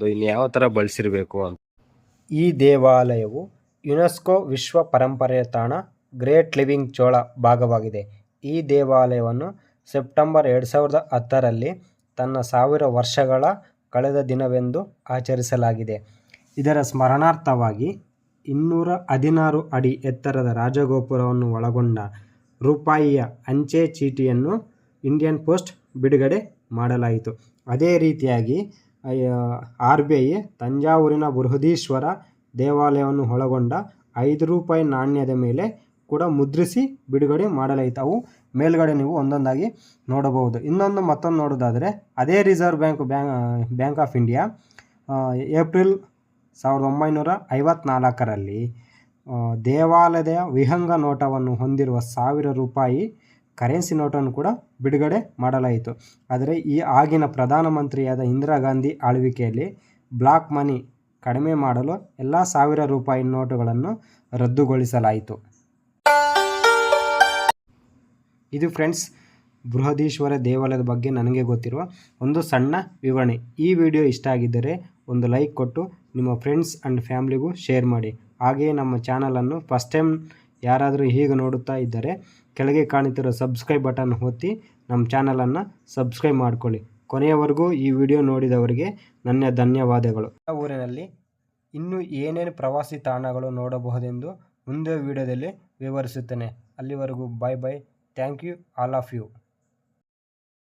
ಇರ್ಬೋದು ಇನ್ನು ಯಾವ ಥರ ಬಳಸಿರಬೇಕು ಅಂತ. ಈ ದೇವಾಲಯವು ಯುನೆಸ್ಕೋ ವಿಶ್ವ ಪರಂಪರೆಯ ತಾಣ ಗ್ರೇಟ್ ಲಿವಿಂಗ್ ಚೋಳ ಭಾಗವಾಗಿದೆ. ಈ ದೇವಾಲಯವನ್ನು ಸೆಪ್ಟೆಂಬರ್ ಎರಡು ಸಾವಿರದ ಹತ್ತರಲ್ಲಿ ತನ್ನ ಸಾವಿರ ವರ್ಷಗಳ ಕಳೆದ ದಿನವೆಂದು ಆಚರಿಸಲಾಗಿದೆ. ಇದರ ಸ್ಮರಣಾರ್ಥವಾಗಿ ಇನ್ನೂರ ಹದಿನಾರು ಅಡಿ ಎತ್ತರದ ರಾಜಗೋಪುರವನ್ನು ಒಳಗೊಂಡ ರೂಪಾಯಿಯ ಅಂಚೆ ಚೀಟಿಯನ್ನು ಇಂಡಿಯನ್ ಪೋಸ್ಟ್ ಬಿಡುಗಡೆ ಮಾಡಲಾಯಿತು. ಅದೇ ರೀತಿಯಾಗಿ ಆರ್ ಬಿ ಐ ತಂಜಾವೂರಿನ ಬೃಹದೀಶ್ವರ ದೇವಾಲಯವನ್ನು ಒಳಗೊಂಡ ಐದು ರೂಪಾಯಿ ನಾಣ್ಯದ ಮೇಲೆ ಕೂಡ ಮುದ್ರಿಸಿ ಬಿಡುಗಡೆ ಮಾಡಲಾಯಿತು. ಮೇಲ್ಗಡೆ ನೀವು ಒಂದೊಂದಾಗಿ ನೋಡಬಹುದು. ಇನ್ನೊಂದು ಮತ್ತೊಂದು ನೋಡೋದಾದರೆ ಅದೇ reserve bank bank of India April ಸಾವಿರದ ಒಂಬೈನೂರ ಐವತ್ನಾಲ್ಕರಲ್ಲಿ ದೇವಾಲಯದ ವಿಹಂಗ ನೋಟವನ್ನು ಹೊಂದಿರುವ ಸಾವಿರ ರೂಪಾಯಿ ಕರೆನ್ಸಿ ನೋಟನ್ನು ಕೂಡ ಬಿಡುಗಡೆ ಮಾಡಲಾಯಿತು. ಆದರೆ ಈ ಆಗಿನ ಪ್ರಧಾನಮಂತ್ರಿಯಾದ ಇಂದಿರಾ ಗಾಂಧಿ ಆಳ್ವಿಕೆಯಲ್ಲಿ ಬ್ಲಾಕ್ ಮನಿ ಕಡಿಮೆ ಮಾಡಲು ಎಲ್ಲ ಸಾವಿರ ರೂಪಾಯಿ ನೋಟುಗಳನ್ನು ರದ್ದುಗೊಳಿಸಲಾಯಿತು. ಇದು ಫ್ರೆಂಡ್ಸ್, ಬೃಹದೀಶ್ವರ ದೇವಾಲಯದ ಬಗ್ಗೆ ನನಗೆ ಗೊತ್ತಿರುವ ಒಂದು ಸಣ್ಣ ವಿವರಣೆ. ಈ ವಿಡಿಯೋ ಇಷ್ಟ ಆಗಿದ್ದರೆ ಒಂದು ಲೈಕ್ ಕೊಟ್ಟು ನಿಮ್ಮ ಫ್ರೆಂಡ್ಸ್ ಆ್ಯಂಡ್ ಫ್ಯಾಮ್ಲಿಗೂ ಶೇರ್ ಮಾಡಿ. ಹಾಗೆಯೇ ನಮ್ಮ ಚಾನಲನ್ನು ಫಸ್ಟ್ ಟೈಮ್ ಯಾರಾದರೂ ಹೀಗೆ ನೋಡುತ್ತಾ ಇದ್ದರೆ ಕೆಳಗೆ ಕಾಣುತ್ತಿರೋ ಸಬ್ಸ್ಕ್ರೈಬ್ ಬಟನ್ ಒತ್ತಿ ನಮ್ಮ ಚಾನಲನ್ನು ಸಬ್ಸ್ಕ್ರೈಬ್ ಮಾಡಿಕೊಳ್ಳಿ. ಕೊನೆಯವರೆಗೂ ಈ ವಿಡಿಯೋ ನೋಡಿದವರಿಗೆ ನನ್ನ ಧನ್ಯವಾದಗಳು. ಊರಿನಲ್ಲಿ ಇನ್ನೂ ಏನೇನು ಪ್ರವಾಸಿ ತಾಣಗಳು ನೋಡಬಹುದೆಂದು ಮುಂದೆ ವಿಡಿಯೋದಲ್ಲಿ ವಿವರಿಸುತ್ತೇನೆ. ಅಲ್ಲಿವರೆಗೂ bye bye thank you all of you